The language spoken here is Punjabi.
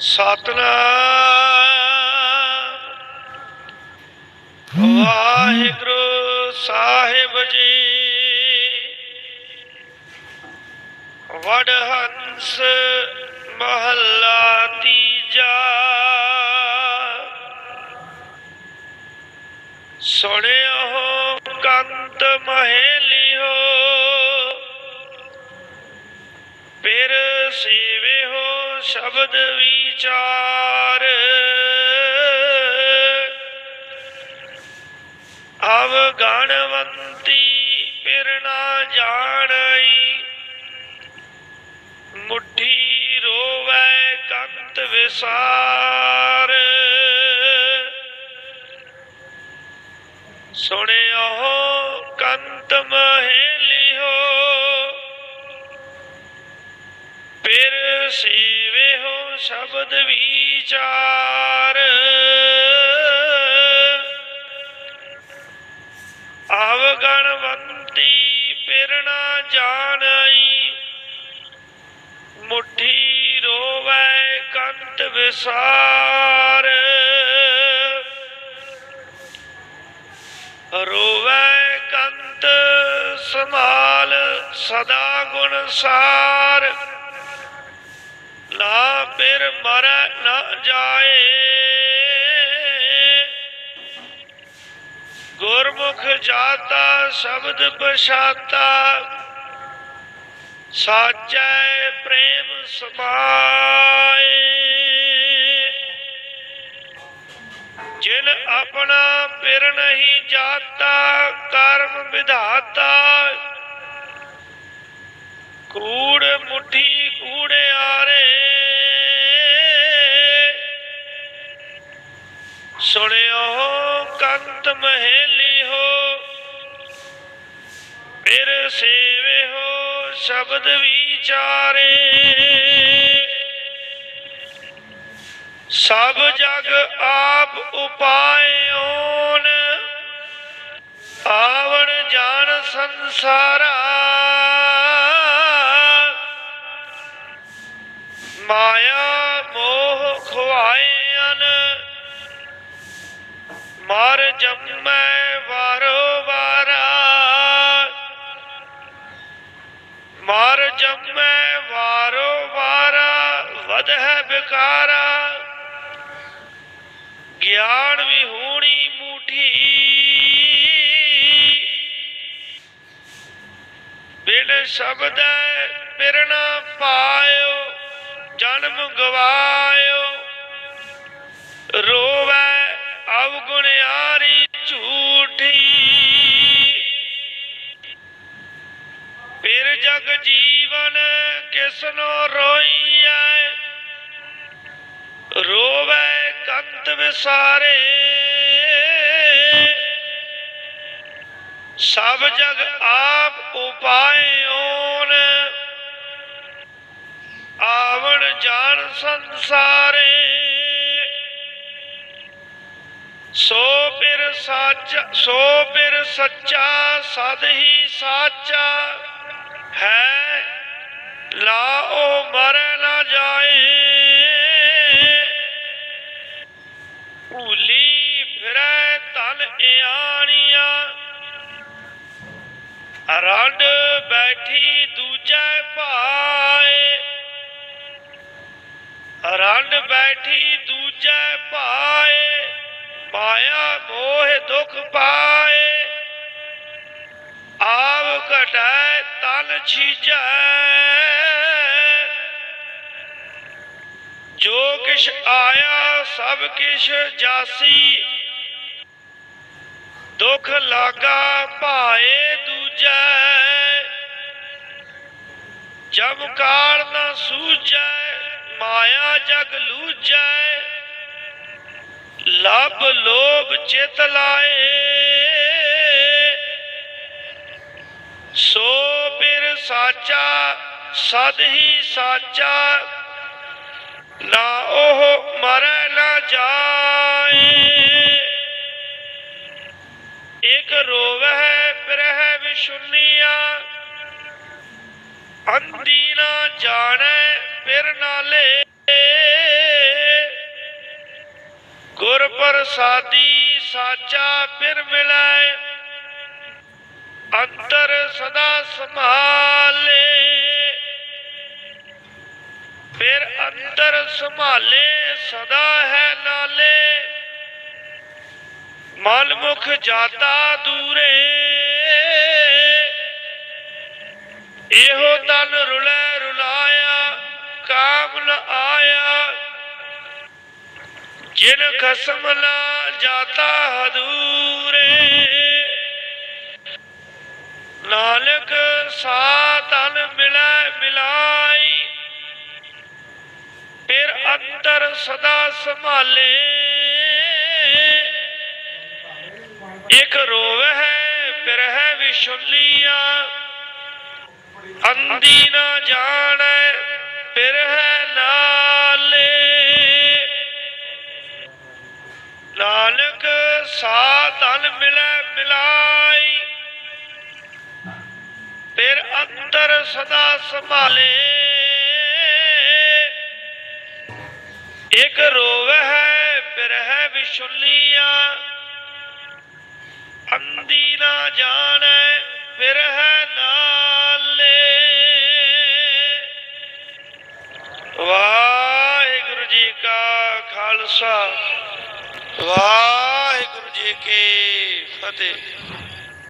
ਸਤਨਾਮ। ਵਾਹਿਗੁਰੂ ਸਾਹਿਬ ਜੀ। ਵਡ ਹੰਸ ਮਹੱਲਾ ਤੀਜਾ। ਸੁਣਿਓ ਕੰਤ ਮਹੇਲਿਓ। ਫਿਰ ਸੇਵਿਓ ਸ਼ਬਦ ਅਵ ਗਣਵੰਤੀ ਫਿਰ ਨਾ ਜਾਣਈ। ਮੁਠੀ ਰੋਵੈ ਕੰਤ ਵਿਸਾਰ। ਸੁਣਿਓ ਕੰਤ ਮਹੇਲਿਓ ਫਿਰ ਹੋ ਸ਼ਬਦ ਵਿਚਾਰ। ਰੋਵੈ ਕੰਤ ਵਿਸਾਰ। ਰੋਵੈ ਕੰਤ ਸਮਾਲ ਸਦਾ ਗੁਣ ਸਾਰ। ਨਾ ਫਿਰ ਮਰੈ ਨਾ ਜਾਏ। ਗੁਰਮੁਖ ਜਾਤਾ ਸ਼ਬਦ ਪਛਾਤਾ। ਸਾਚੈ ਪ੍ਰੇਮ ਸਮਾਏ। ਜਿਨ ਆਪਣਾ ਪਿਰ ਨਹੀਂ ਜਾਤਾ, ਕਰਮ ਵਿਧਾਤਾ। ਕੂੜ ਮੁਠੀ ਕੂੜਿਆਰੇ ਸੁਣਿਓ ਕੰਤ ਮਹਿਲੀ ਮਹੇਲਿਓ ਫਿਰ ਹੋ। ਸ਼ਬਦ ਵਿਚਾਰੇ। ਸਭ ਜਗ ਆਪ ਉਪਾਇਓਨ। ਆਵਣ ਜਾਣ ਸੰਸਾਰਾ। ਮਾਇਆ ਮੋਹ ਖੁਆਇਨ ਮਰ ਜੰਮੈ ਵਾਰੋ। ਮਰ ਜੰਮੈ ਵਾਰੋ ਵਾਰਾ, ਵਧ ਹੈ ਬਿਕਾਰਾ ਗਿਆਨ ਹੋਣੀ ਮੂਠੀ। ਬਿਨ ਸ਼ਬਦ ਪਿਰਣਾ ਪਾਇਓ, ਜਨਮ ਗਵਾਇਓ। ਰੋਵੈ ਅਵਗੁਣਿਆਰੀ ਝੂਠ ਫਿਰ ਜਗ ਜੀਵਨ ਕਿਸਨੋ ਰੋਈਐ, ਰੋਵੇ ਕੰਤ ਵਿਸਾਰੇ। ਸਭ ਜਗ ਆਪ ਉਪਾਏ ਓਨ, ਆਵਣ ਜਾਣ ਸੰਸਾਰੇ। ਸੋ ਪਿਰ ਸੱਚ, ਸੋ ਪਿਰ ਸੱਚਾ, ਸਦ ਹੀ ਸਾਚਾ ਹੈ। ਲਾਓ ਮਰੈ ਨਾ ਜਾਏ ਭੂਲੀ ਫਿਰੈ ਤਨ ਇਆਣੀਆਂ। ਰੰਡ ਬੈਠੀ ਦੂਜੈ ਭਾਏ। ਰੰਡ ਬੈਠੀ ਦੂਜੈ ਭਾਏ। ਮਾਇਆ ਮੋਹ ਦੁਖ ਪਾਏ। ਆਵ ਘਟੈ ਤਨ ਛੀਜੈ। ਕਿਛ ਆਇਆ, ਸਭ ਕਿਛ ਜਾਸੀ। ਦੁਖ ਲਾਗਾ ਭਾਏ ਦੂਜੈ। ਜਬ ਕਾਲ ਨਾ ਸੂਝੈ, ਮਾਇਆ ਜਗ ਲੂਝੈ। ਲਬ ਲੋਭ ਚਿਤ ਲਾਏ। ਸੋ ਬਿਰ ਸਾਚਾ, ਸਦ ਹੀ ਸਾਚਾ। ਨਾ ਉਹ ਮਰੈ ਨਾ ਜਾਏ। ਇਕ ਰੋਵਹਿ ਪ੍ਰਹਿ ਵਿਸ਼ੁਨੀਆ ਅੰਦੀ ਨਾ ਜਾਣੈ, ਫਿਰ ਨਾਲੇ ਗੁਰ ਪ੍ਰਸਾਦੀ ਸਾਚਾ ਫਿਰ ਮਿਲੈ। ਅੰਤਰ ਸਦਾ ਸੰਭਾਲੇ। ਅੰਤਰ ਸਦਾ ਹੈ ਨਾਲੇ। ਮਨ ਮੁਖ ਜਾਤਾ ਦੂਰੇ। ਇਹੋ ਤਨ ਰੁਲੇ ਰੁਲਾਇਆ, ਕਾਮ ਨ ਆਇਆ। ਜਿਨ ਖਸਮ ਲਾ ਜਾਤਾ ਹਦੂਰੇ। ਸੰਭਾਲੇ। ਇਕ ਰੋਵ ਹੈ, ਫਿਰ ਹੈ ਵਿਸ਼ੁਲੀਆਂ ਅੰਦੀ ਨਾ ਜਾਣੈ, ਫਿਰ ਹੈ ਨਾਲੇ। ਨਾਨਕ ਸਾਧਨ ਮਿਲੈ ਮਿਲਾਈ, ਫਿਰ ਅੰਤਰ ਸਦਾ ਸੰਭਾਲੇ। ਇਕ ਰੋਵ ਹੈ ਫਿਰ ਅੰਦੀ ਨਾ ਜਾਣੈ ਫਿਰ ਨਾਲੇ। ਵਾਹਿਗੁਰੂ ਜੀ ਕਾ ਖਾਲਸਾ, ਵਾਹਿਗੁਰੂ ਜੀ ਕੀ ਫਤਿਹ।